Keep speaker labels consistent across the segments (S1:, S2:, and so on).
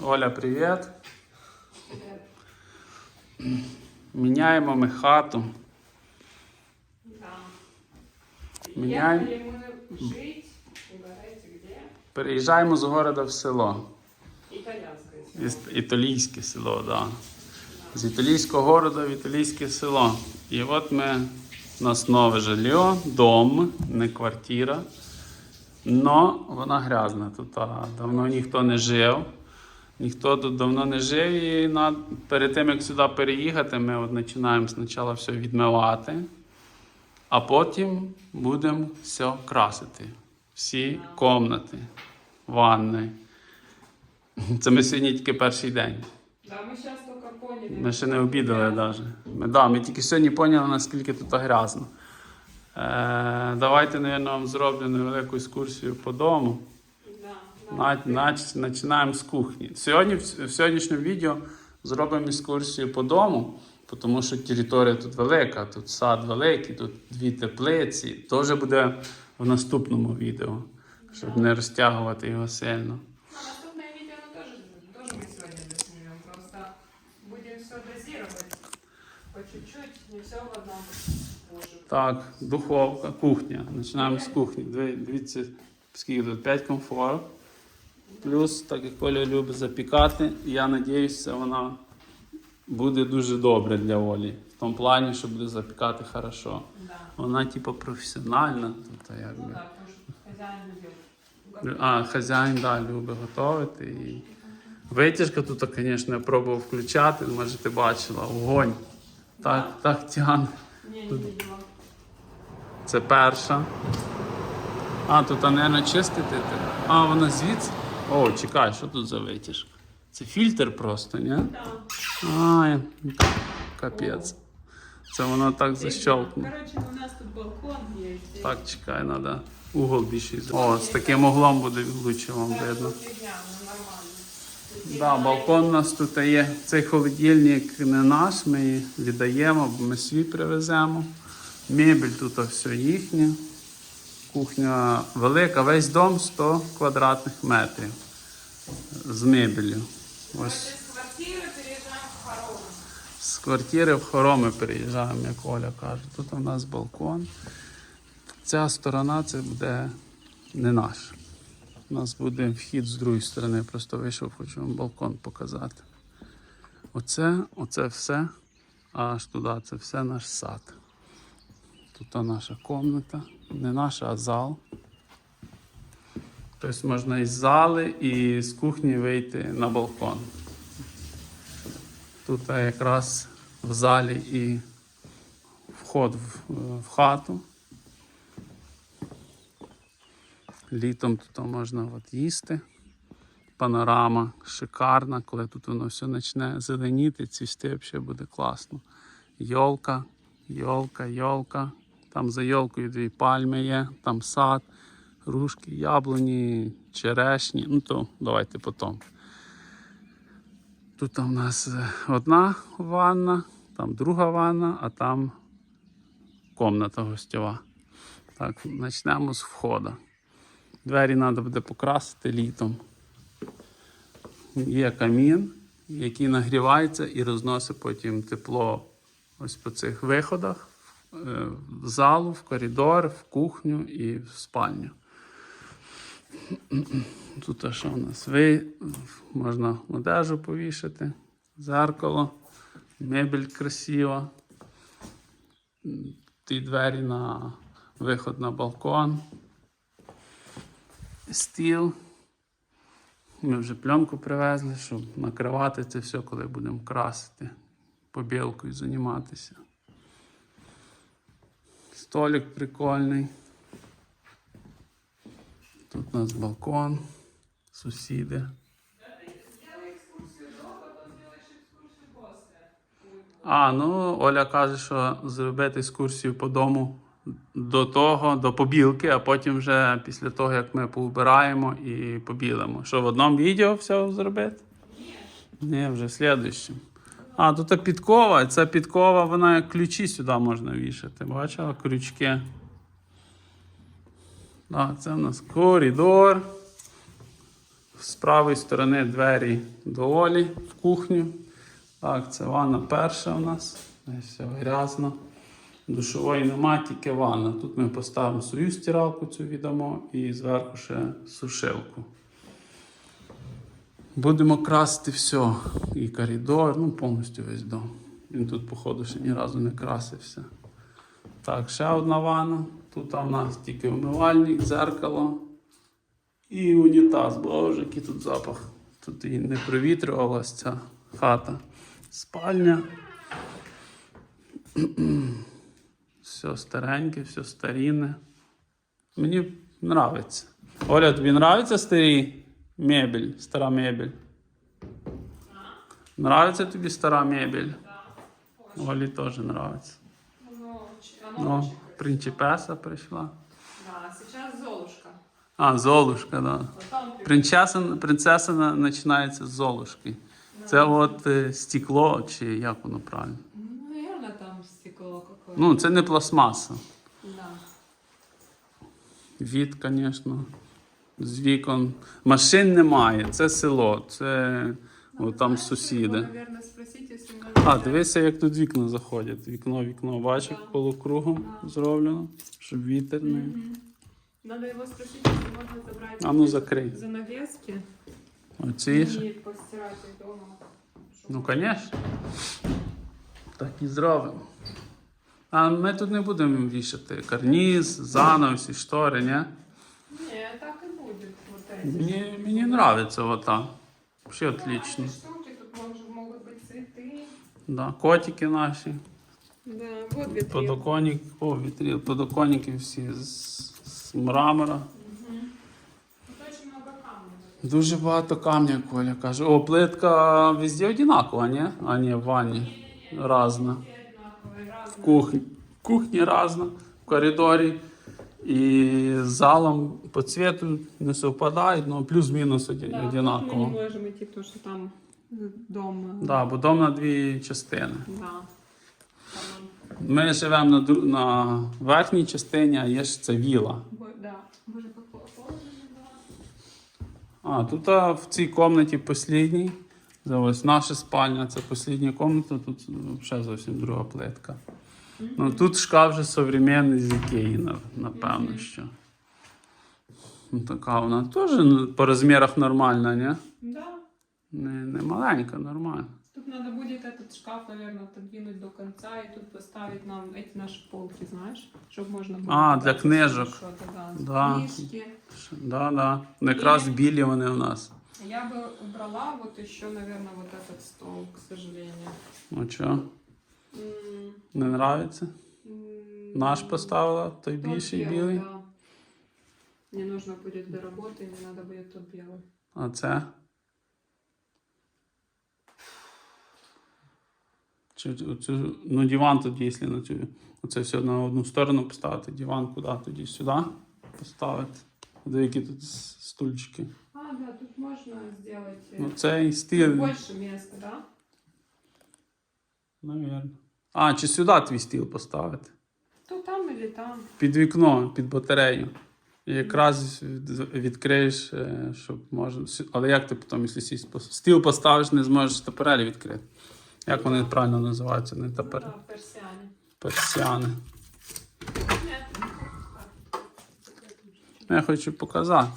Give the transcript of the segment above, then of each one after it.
S1: Оля, привіт. Міняємо ми хату.
S2: Да.
S1: Міняємо.
S2: Жить.
S1: Переїжджаємо з города в село.
S2: Итальянское село.
S1: Італійське село, да. З італійського города в італійське село. І от ми, у нас нове жилье, дом, не квартира. Но вона грязна тут. Давно ніхто не жив. Ніхто тут давно не жив. І перед тим, як сюди переїхати, ми от починаємо спочатку все відмивати, а потім будемо все красити. Всі кімнати, ванни. Це ми сьогодні тільки перший день.
S2: Да, только поняли.
S1: Ми ще не обідали навіть. Ми, да, ми тільки сьогодні поняли, наскільки тут грязно. Е, давайте, мабуть, вам зроблю невелику екскурсію по дому.
S2: Да, да.
S1: На- нач- Починаємо з кухні. Сьогодні, в, сьогоднішньому відео зробимо екскурсію по дому, тому що територія тут велика, тут сад великий, тут дві теплиці. Теж буде в наступному відео, щоб не розтягувати його сильно.
S2: Наступное видео оно тоже, тоже мы. Просто будем все дозировать по чуть-чуть, не все в.
S1: Так, духовка, кухня. Починаємо з кухні. Дивіться, скільки тут 5 комфорт. Плюс, так як Оля любить запікати, я сподіваюся, вона буде дуже добре для Олі. В тому плані, що буде запікати хорошо.
S2: Да.
S1: Вона, типу, професіональна. Тобто,
S2: Ну
S1: якби.
S2: да, потому что тут хозяин любит.
S1: А, хазяїн да, любить готувати. І... Витяжка тут, звісно, я пробував включати, може ти бачила, огонь. Так, так тягне.
S2: Не, не видела.
S1: Це перша. А, тут, мабуть, чистити треба. А, вона звідси. О, чекай, що тут за витяжка? Це фільтр просто, ні?
S2: Да.
S1: А, капець. Це воно так защелкнуло.
S2: Короче, у нас тут балкон есть.
S1: Так, чекай, треба угол більший. О, з таким углом буде лучше вам видно.
S2: Ну.
S1: Да, балкон у нас тут є. Цей холодильник не наш, ми віддаємо, бо ми свій привеземо. Мебель тут все їхня. Кухня велика, весь дом 100 квадратних метрів з мебелью. Ось з квартири в хороми переїжджаємо, як Оля каже. Тут у нас балкон. Ця сторона це буде не наш. У нас буде вхід з другої сторони. Просто вийшов, хочу вам балкон показати. Оце, оце все, аж туди, це все наш сад. Тут наша кімната. Не наша, а зал. Тобто можна із зали і з кухні вийти на балкон. Тут якраз в залі і вход в, в хату. Літом тут можна от їсти. Панорама шикарна, коли тут воно все почне зеленіти, цвісти взагалі буде класно. Йолка, йолка, йолка. Там за йолкою дві пальми є, там сад, грушки, яблуні, черешні. Ну то давайте потім. Тут у нас е, одна ванна, там друга ванна, а там комната гостьова. Так, почнемо з входу. Двері треба буде покрасити літом. Є камін, який нагрівається і розносить потім тепло ось по цих виходах в залу, в коридор, в кухню і в спальню. Тут що у нас? Ви, можна одежу повішати, зеркало, мебель красива. Ті двері на виход на балкон. Стіл. Ми вже пленку привезли, щоб накривати це все, коли будемо красити, побілкою займатися. Столик прикольний. Тут у нас балкон, сусіди. А, ну Оля каже, що зробити екскурсію по дому до того, до побілки, а потім вже після того, як ми поубираємо і побілимо. Що в одному відео все зробити? Ні, вже в слідущому. А, тут підкова. Ця підкова, вона як ключі сюди можна вішати. Бачила крючки. Так, це в нас коридор. З правої сторони двері до Олі в кухню. Так, це ванна перша у нас. Все грязно. Душової нема, тільки ванна. Тут ми поставимо свою стиралку цю віддамо і зверху ще сушилку. Будемо красити все. І коридор, ну повністю весь дом. Він тут, походу, ще ні разу не красився. Так, ще одна ванна. Тут у нас тільки умивальник, дзеркало і унітаз. Боже, який тут запах. Тут і не провітрювалася ця хата. Спальня. Все стареньке, все старінне. Мені подобається. Оля, тобі подобається старі мебель, стара мебель? Нравиться тобі стара мебель? Олі теж
S2: оно
S1: Ну, принципеса прийшла.
S2: Да, сейчас Золушка.
S1: А, Золушка, да. Принцеса, принцеса починається з Золушки. Це от е, стекло, чи як воно правильно?
S2: Ну, наверное, там стекло какое-то.
S1: Ну, це не пластмаса.
S2: Да.
S1: Від, звісно, з вікон. Машин немає, це село, це о, там сусіди. А, дивися, як тут вікна заходять. Вікно, вікно, бачиш, полукругом зроблено, щоб вітер не.
S2: Надо его спросить, если можно забрать
S1: А ну, закрий.
S2: занавески
S1: Оці ж.
S2: и постирать их дома.
S1: Ну, звісно. Так і зробимо. А ми тут не будемо вішати карніз, занавес і штори, ні?
S2: Не, так и будет. Вот эти.
S1: Мені, мені подобається ота. Взагалі отлично.
S2: Эти штуки, тут может, могут быть цветы.
S1: Да, котики наші.
S2: Да, вот витрина.
S1: Подоконник, о, вітріл, подоконники всі з, з мрамора.
S2: Мгм. Тут очень много камня.
S1: Дуже багато камня, Коля каже. О, плитка везде одинакова, ні? А ні, в ванні. Разна.
S2: Все одинаковые, разные.
S1: В кухні. В кухні разна, в коридорі. І з залом по цвету не совпадають, але плюс-мінус оді-
S2: Да, тут мы не
S1: одинаково.
S2: можем идти, потому что там э, дом. э,
S1: Да, бо дом на дві частини.
S2: Да. Там
S1: Ми живемо на, дру- на верхній частині, а є ж це віла.
S2: он- бо- Да. Боже, как холодно, да.
S1: А, тут а, в цій кімнаті послідній. Це ось наша спальня, це послідня кімната, тут взагалі зовсім друга плитка. Ну, тут шкаф вже современний з Ікеї, на- напевно,
S2: Мгм.
S1: що. Ну, така вона теж ну, по розмірах нормальна, ні?
S2: Да.
S1: Не, не маленька, нормальна.
S2: Тут надо будет этот шкаф, наверное, отодвинуть до конца и тут поставить нам эти наши полки, знаешь, чтобы можно было.
S1: А,
S2: туда
S1: для
S2: всё
S1: книжок.
S2: что-то, да.
S1: Да.
S2: Книжки.
S1: Ш- Да, да. Якраз білі вони у нас.
S2: Я бы убрала вот еще, наверное, вот этот стол, к сожалению.
S1: Ну що,
S2: М,
S1: не нравиться?
S2: м,
S1: Наш поставила, той
S2: тот
S1: більший
S2: белый,
S1: білий.
S2: да. Мне нужно будет до работы, мне надо будет тот белый.
S1: А це? Чи оцю, ну, диван тоді, якщо на цю, оце все на одну сторону поставити, диван куди тоді сюди поставити. Де які тут с- стульчики.
S2: А, да, тут можно сделать э,
S1: Ну, цей стиль,
S2: больше места, да?
S1: Навірно. А, чи сюди твій стіл поставити?
S2: То там или там.
S1: Під вікно, під батарею. І якраз відкриєш, е, щоб можна. Але як ти потім, якщо сість, стіл поставиш, не зможеш таперелі відкрити. Як вони правильно називаються? Не
S2: Ну,
S1: тапер...
S2: да, персиане.
S1: персіани.
S2: Нет.
S1: Я хочу показати.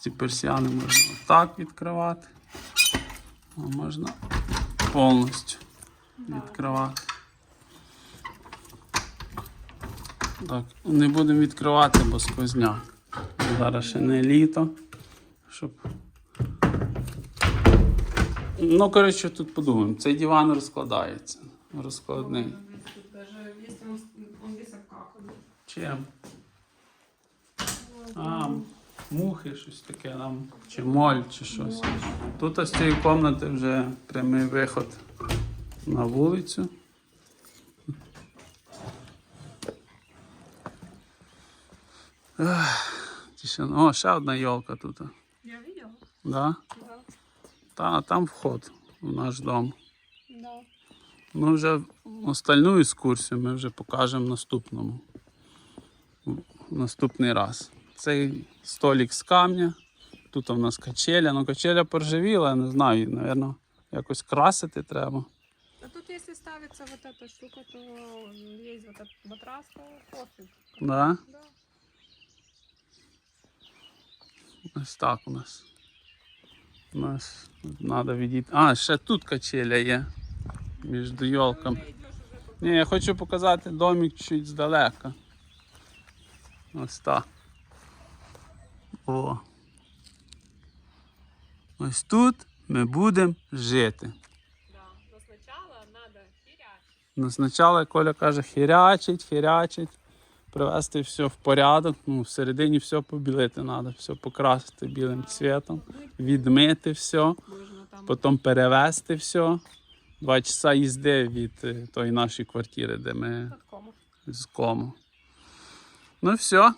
S1: Ці персіани можна отак відкривати. А можна повністю відкривати. Так, не будемо відкривати, бо сквозняк. Зараз ще не літо. Щоб... Ну, коротше, тут подумаємо. Цей диван розкладається. Розкладний. Чим? А, мухи, щось таке там, чи моль, чи щось. Тут з цієї кімнати вже прямий виход на вулицю. Тишина. О, ще одна йолка тут.
S2: Я видела.
S1: Да?
S2: Да.
S1: Та, там вход в наш дом.
S2: Да.
S1: Ну, вже остальну екскурсію ми вже покажемо наступному. Наступний раз. Цей столик з камня Тут у нас качеля, ну качеля поржавіла, не знаю, напевно, якось красити треба
S2: А тут если ставится вот эта штука, то есть вот этот матрас, то пофиг.
S1: Да?
S2: Да.
S1: Ось так у нас. У нас треба відійти. А, ще тут качеля є. Між йолками.
S2: Ты идешь уже по
S1: Ні, я хочу показати домик чуть здалека. Ось так. О. Ось тут ми будемо жити.
S2: Сначала надо херять.
S1: Ну, спочатку Коля каже, хірячить, хірячить, привести все в порядок. Ну, всередині все побілити треба, все покрасити білим цвітом, відмити все, потім перевезти все. Два часа їзди від е, тої нашої квартири, де ми з кому. Ну все.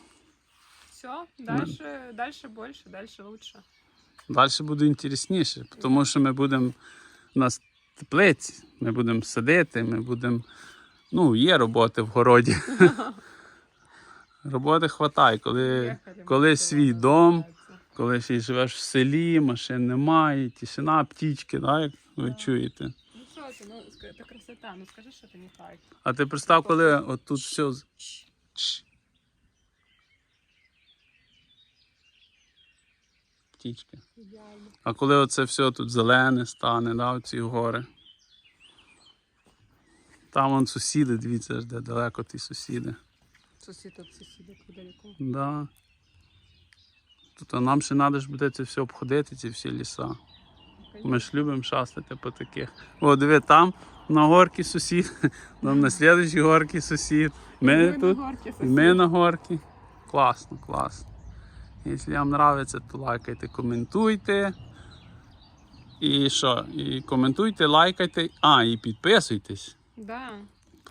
S2: Все, дальше, дальше больше, дальше лучше.
S1: Далі буде інтересніше, тому що ми будемо у нас теплиці, ми будемо садити, ми будемо. Ну, є роботи в городі. Роботи хватає, коли,
S2: Приехали,
S1: коли
S2: машина
S1: свій дом,
S2: называется.
S1: коли ще й живеш в селі, машин немає, тишина, птічки, да, як ви
S2: Да.
S1: чуєте.
S2: Ну что ты, ну ска- это красота, ну скажи, что это не хайп.
S1: А ти представ, коли от тут все. Птічки. А коли оце все тут зелене стане, да, оці гори. Там вон сусіди, дивіться, де далеко ті сусіди.
S2: Сосед от соседа далеко.
S1: Да. А нам ще треба ж буде це все обходити, ці всі ліса. Ми ж любимо шастати по таких. О, диви, там на горці сусід, там на слідчій горці сусід. Ми тут. Ми на горці. Класно, класно. Якщо вам подобається, то лайкайте, коментуйте. І що? І коментуйте, лайкайте. А, і підписуйтесь.
S2: Да.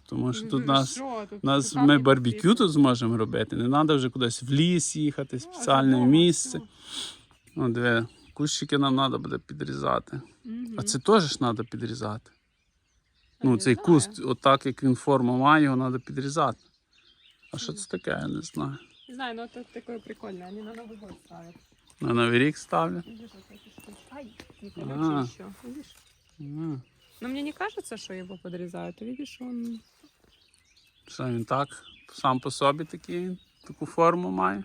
S1: Тому що тут нас,
S2: Що тут?
S1: нас ми барбекю тут зможемо робити. Не треба вже кудись в ліс їхати,
S2: Ну,
S1: спеціальне
S2: вдома
S1: місце. О, диви, кущики нам треба буде підрізати.
S2: Мгм.
S1: А це теж ж треба підрізати.
S2: А,
S1: Ну, цей
S2: знаю.
S1: куст, отак як він форму має, його треба підрізати. А що це таке, я не знаю.
S2: Не знаю, но это такое прикольное. Они на Новый год ставят.
S1: На Новий рік ставлять.
S2: Видишь, вот эти штучки. Ай, не
S1: А.
S2: колючий еще. Видишь?
S1: А,
S2: Но мне не кажется, что его подрезают. Ты видишь, он...
S1: Що він так сам по собі такий, таку форму має?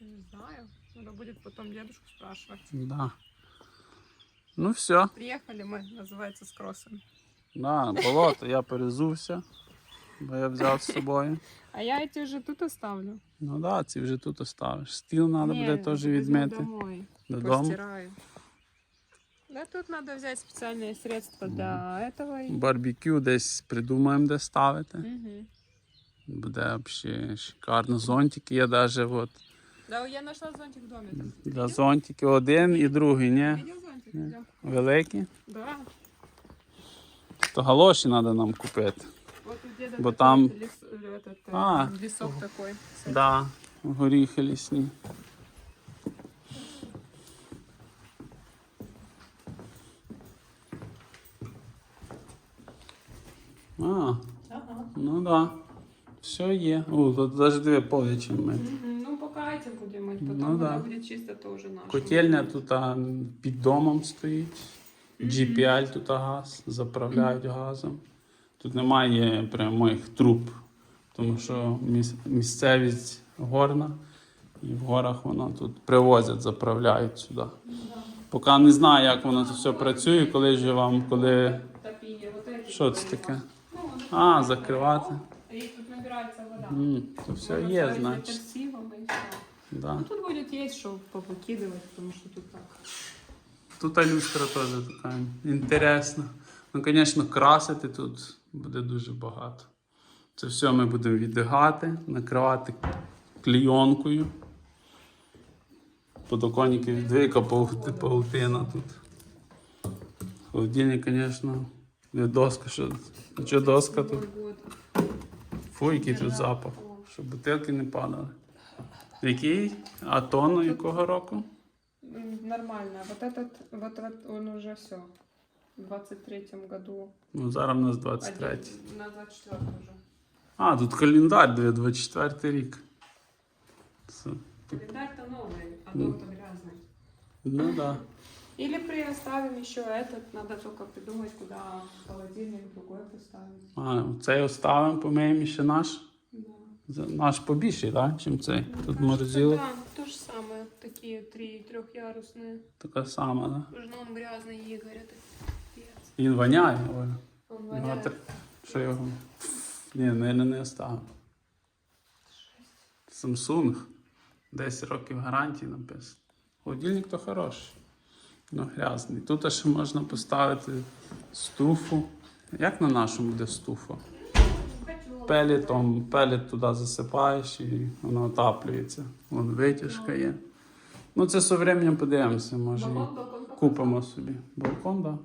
S2: Не знаю. Надо будет потом дедушку спрашивать.
S1: Да. Ну все,
S2: Приехали мы, называется, с кроссом.
S1: да, болото, я перезувся, бо я взяв з собою.
S2: А я эти уже тут оставлю.
S1: Ну так, да, ці вже тут оставиш. Стіл треба
S2: Не,
S1: буде теж
S2: возьму
S1: відмити
S2: домой.
S1: додому.
S2: Постираю. Да, тут надо взять специальные средства для этого. и-
S1: Барбекю десь придумаємо, де ставити.
S2: Мгм.
S1: Буде взагалі шикарно. Зонтики є навіть от,
S2: Да, я нашла зонтик в доме. там.
S1: для зонтиків один і другий, ні?
S2: Видел зонтик? Идем.
S1: Великі.
S2: Да.
S1: То галоші треба нам купити.
S2: Вот у деда
S1: Бо
S2: такой
S1: там-
S2: лес- этот, э,
S1: А.
S2: лесок такой. с
S1: Да, горіхи лісні. А,
S2: Ага.
S1: ну да. Все є. О, тут навіть дві полі чим мити.
S2: Мгм. Ну, пока этим будем мыть, потом,
S1: Ну
S2: когда
S1: да.
S2: будет чисто, то уже наш.
S1: Котельня тут а, під домом стоїть. GPL тут газ, заправляють газом. Тут немає прямих труб, тому що міс- місцевість горна, і в горах воно тут привозять, заправляють сюди. Поки не знаю, як воно це все працює, коли ж вам, коли.
S2: Топили, вот эти.
S1: Що це таке?
S2: Ну, вот
S1: А, закривати.
S2: И тут набирается вода.
S1: М, то все
S2: Можно
S1: є,
S2: ставить
S1: значить.
S2: альтерсивом и всё.
S1: Да.
S2: Ну, тут будет есть, что повыкидывать, потому что тут так.
S1: Тут люстра теж така інтересна. Ну, звісно, красити тут буде дуже багато. Це все ми будемо віддигати, накривати клійонкою. Подоконники пау- паутина тут. Холодильник, звісно, не доска, що, що доска тут. Фу, який тут запах, щоб бутилки не падали. Який? А тонну якого року?
S2: Нормально. Вот этот, вот, вот он уже все. В 23-м году.
S1: Ну, зараз у нас 23.
S2: Один, на 24 уже.
S1: А, тут календар 24 рік. Це-
S2: Календарь-то новый, а дом-то грязный.
S1: Ну да.
S2: Или приоставим еще этот, надо только придумать, куда холодильник другой поставить.
S1: А, цей оставимо, помиємо ще наш.
S2: Да.
S1: З- Наш побільший, так? Чим цей.
S2: Мне
S1: Тут
S2: кажется,
S1: морозило.
S2: Да, то же самое, такие три трехъярусные.
S1: Така сама, так? Да?
S2: Уже он грязный, Игорь, это пипец.
S1: Він воняє, Оля. Ти- Що його? Ні, не, не, не оставив. Samsung. 10 років гарантії написано. Холодильник то хороший. Ну, грязний. Тут ще можна поставити стуфу. Як на нашому буде стуфа?
S2: Котёл.
S1: Пелетом, пелет туди засипаєш і воно отаплюється. Вон витяжка є. Ну, це з временем подивимося, може. і. Купимо собі. Балкон, так. Да.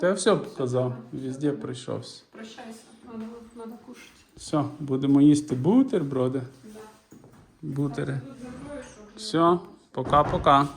S1: Та все показав, везде пройшовся.
S2: Прощайся, надо, надо кушать.
S1: Все, будемо їсти бутерброди.
S2: Да.
S1: Бутери. Все, пока-пока.